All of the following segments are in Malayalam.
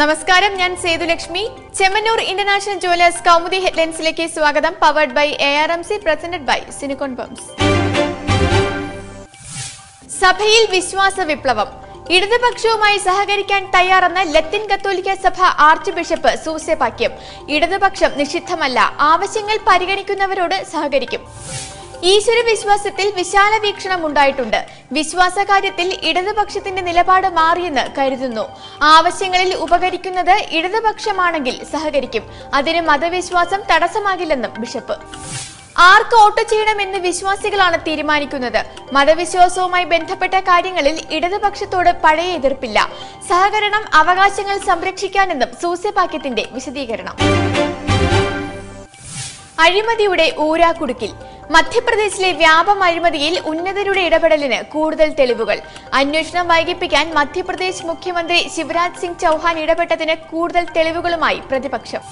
നമസ്കാരം ഞാൻ സേതുലക്ഷ്മി ചെമ്മന്നൂർ ഇന്റർനാഷണൽ ജുവലേഴ്സ് കൗമുദി ഹെഡ്ലൈൻസിലേക്ക് സ്വാഗതം powered by A R M C presented by സിനിക്കോൺ ബംസ് സഭയിൽ വിശ്വാസ വിപ്ലവം. ഇടതുപക്ഷവുമായി സഹകരിക്കാൻ തയ്യാറെന്ന് ലത്തിൻ കത്തോലിക്ക സഭ ആർച്ച് ബിഷപ്പ് സൂസെപാക്യം. ഇടതുപക്ഷം നിഷിദ്ധമല്ല ആവശ്യങ്ങൾ പരിഗണിക്കുന്നവരോട് സഹകരിക്കും. ഈശ്വര വിശ്വാസത്തിൽ വിശാല വീക്ഷണം ഉണ്ടായിട്ടുണ്ട്. വിശ്വാസ കാര്യത്തിൽ ഇടതുപക്ഷത്തിന്റെ നിലപാട് മാറിയെന്ന് കരുതുന്നു. ആവശ്യങ്ങളിൽ ഉപകരിക്കുന്നത് ഇടതുപക്ഷമാണെങ്കിൽ സഹകരിക്കും. അതിന് മതവിശ്വാസം തടസ്സമാകില്ലെന്നും ബിഷപ്പ്. ആർക്ക് വോട്ട് ചെയ്യണമെന്ന് വിശ്വാസികളാണ് തീരുമാനിക്കുന്നത്. മതവിശ്വാസവുമായി ബന്ധപ്പെട്ട കാര്യങ്ങളിൽ ഇടതുപക്ഷത്തോട് പഴയ എതിർപ്പില്ല. സഹകരണം അവകാശങ്ങൾ സംരക്ഷിക്കാനെന്നും സൂസ്യപാക്യത്തിന്റെ വിശദീകരണം. അഴിമതിയുടെ ഊരാക്കുടുക്കിൽ. മധ്യപ്രദേശിലെ വ്യാപം അഴിമതിയിൽ ഉന്നതരുടെ ഇടപെടലിന് കൂടുതൽ തെളിവുകൾ. അന്വേഷണം വൈകിപ്പിക്കാൻ മധ്യപ്രദേശ് മുഖ്യമന്ത്രി ശിവരാജ് സിംഗ് ചൌഹാൻ ഇടപെട്ടതിന് കൂടുതൽ തെളിവുകളുമായി പ്രതിപക്ഷം.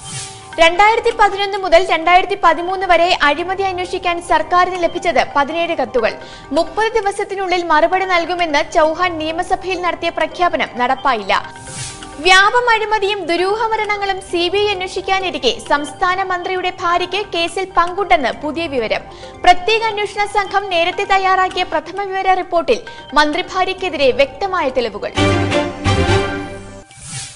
രണ്ടായിരത്തി പതിനൊന്ന് മുതൽ രണ്ടായിരത്തി പതിമൂന്ന് വരെ അഴിമതി അന്വേഷിക്കാൻ സർക്കാരിന് ലഭിച്ചത് പതിനേഴ് കത്തുകൾ. മുപ്പത് ദിവസത്തിനുള്ളിൽ മറുപടി നൽകുമെന്ന് ചൌഹാൻ നിയമസഭയിൽ നടത്തിയ പ്രഖ്യാപനം നടപ്പായില്ല. വ്യാപം അഴിമതിയും ദുരൂഹമരണങ്ങളും സി ബി ഐ അന്വേഷിക്കാനിരിക്കെ സംസ്ഥാന മന്ത്രിയുടെ ഭാര്യയ്ക്ക് കേസിൽ പങ്കുണ്ടെന്ന് പുതിയ വിവരം. പ്രത്യേക അന്വേഷണ സംഘം നേരത്തെ തയ്യാറാക്കിയ പ്രഥമ വിവര റിപ്പോർട്ടിൽ മന്ത്രി ഭാര്യയ്ക്കെതിരെ വ്യക്തമായ തെളിവുകൾ.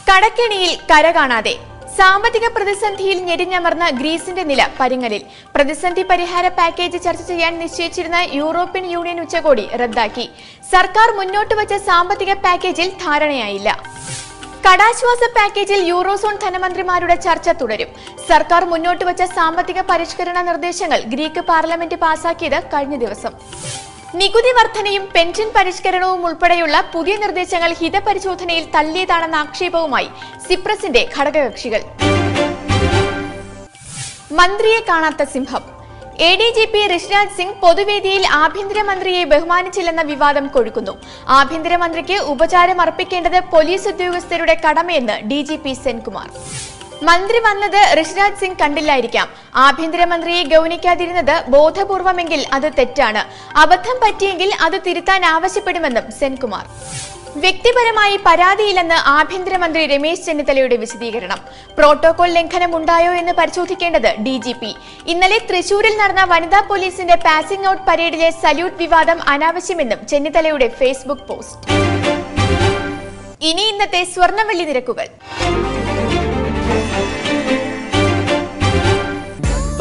കടക്കെണിയിൽ കര കാണാതെ. സാമ്പത്തിക പ്രതിസന്ധിയിൽ ഞെരിഞ്ഞമർന്ന ഗ്രീസിന്റെ നില പരിങ്ങലിൽ. പ്രതിസന്ധി പരിഹാര പാക്കേജ് ചർച്ച ചെയ്യാൻ നിശ്ചയിച്ചിരുന്ന യൂറോപ്യൻ യൂണിയൻ ഉച്ചകോടി റദ്ദാക്കി. സർക്കാർ മുന്നോട്ട് വച്ച സാമ്പത്തിക പാക്കേജിൽ ധാരണയായില്ല. കടാശ്വാസ പാക്കേജിൽ യൂറോസോൺ ധനമന്ത്രിമാരുടെ ചർച്ച തുടരും. സർക്കാർ മുന്നോട്ട് വച്ച സാമ്പത്തിക പരിഷ്കരണ നിർദ്ദേശങ്ങൾ ഗ്രീക്ക് പാർലമെന്റ് പാസാക്കിയത് കഴിഞ്ഞ ദിവസം. നികുതി വർധനയും പെൻഷൻ പരിഷ്കരണവും ഉൾപ്പെടെയുള്ള പുതിയ നിർദ്ദേശങ്ങൾ ഹിതപരിശോധനയിൽ തള്ളിയതാണെന്ന ആക്ഷേപവുമായി സിപ്രസിന്റെ ഘടകകക്ഷികൾ. മന്ത്രിയെ കാണാത്ത സിംഹം. A D G P Rishiraj Singh പൊതുവേദിയിൽ ആഭ്യന്തരമന്ത്രിയെ ബഹുമാനിച്ചില്ലെന്ന വിവാദം കൊഴുക്കുന്നു. ആഭ്യന്തരമന്ത്രിക്ക് ഉപചാരം അർപ്പിക്കേണ്ടത് പോലീസ് ഉദ്യോഗസ്ഥരുടെ കടമയെന്ന് ഡി ജി പി സെൻകുമാർ. മന്ത്രി വന്നത് ഋഷിരാജ് സിംഗ് കണ്ടില്ലായിരിക്കാം. ആഭ്യന്തരമന്ത്രിയെ ഗൗനിക്കാതിരുന്നത് ബോധപൂർവമെങ്കിൽ അത് തെറ്റാണ്. അബദ്ധം പറ്റിയെങ്കിൽ അത് തിരുത്താൻ ആവശ്യപ്പെടുമെന്നും സെൻകുമാർ. വ്യക്തിപരമായി പരാതിയില്ലെന്ന് ആഭ്യന്തരമന്ത്രി രമേശ് ചെന്നിത്തലയുടെ വിശദീകരണം. പ്രോട്ടോകോൾ ലംഘനം ഉണ്ടായോ എന്ന് പരിശോധിക്കേണ്ടത് ഡി ജി പി. ഇന്നലെ തൃശൂരിൽ നടന്ന വനിതാ പോലീസിന്റെ പാസിംഗ് ഔട്ട് പരേഡിലെ സല്യൂട്ട് വിവാദം അനാവശ്യമെന്നും ചെന്നിത്തലയുടെ ഫേസ്ബുക്ക് പോസ്റ്റ്. ഇനി ഇന്നത്തെ സ്വർണവെള്ളി നിരക്കുകൾ.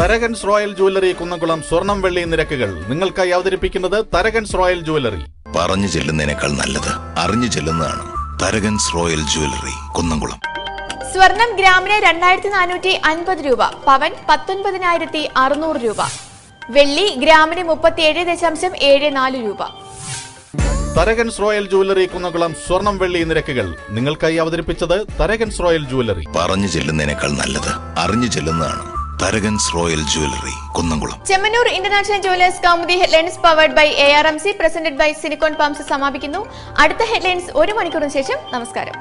തരകൻസ് റോയൽ ജുവല്ലറി കുന്നംകുളം സ്വർണം വെള്ളി നിരക്കുകൾ. നിങ്ങൾക്കായി അവതരിപ്പിക്കുന്നത് തരകൻസ് റോയൽ ജുവല്ലറി. പറഞ്ഞു ചെല്ലുന്നതിനേക്കാൾ നല്ലത് അറിഞ്ഞു ചെല്ലുന്നതാണ് തരകൻസ് റോയൽ ജുവല്ലറി കുന്നംകുളം. സ്വർണം ഗ്രാമിന് രണ്ടായിരത്തി നാനൂറ്റി അൻപത് രൂപ പവൻ പത്തൊൻപതിനായിരത്തി അറുന്നൂറ് രൂപ. വെള്ളി ഗ്രാമിന് മുപ്പത്തിയേഴ് ദശാംശം ഏഴ് നാല് രൂപ. തരകൻസ് റോയൽ ജുവല്ലറി കുന്നംകുളം സ്വർണം വെള്ളി നിരക്കുകൾ നിങ്ങൾക്കായി അവതരിപ്പിച്ചത് തരകൻസ് റോയൽ ജുവല്ലറി. പറഞ്ഞു ചെല്ലുന്നതിനേക്കാൾ നല്ലത് അറിഞ്ഞു ചെല്ലുന്നതാണ് Tharakans royal jewellery. Kunnamkulam. Chemmannur international jewellers Kaumudi headlines powered by A R M C presented by സിനിക്കോൺ പാംസ് സമാപിക്കുന്നു. അടുത്ത ഹെഡ്ലൈൻസ് ഒരു മണിക്കൂറിന് ശേഷം നമസ്കാരം.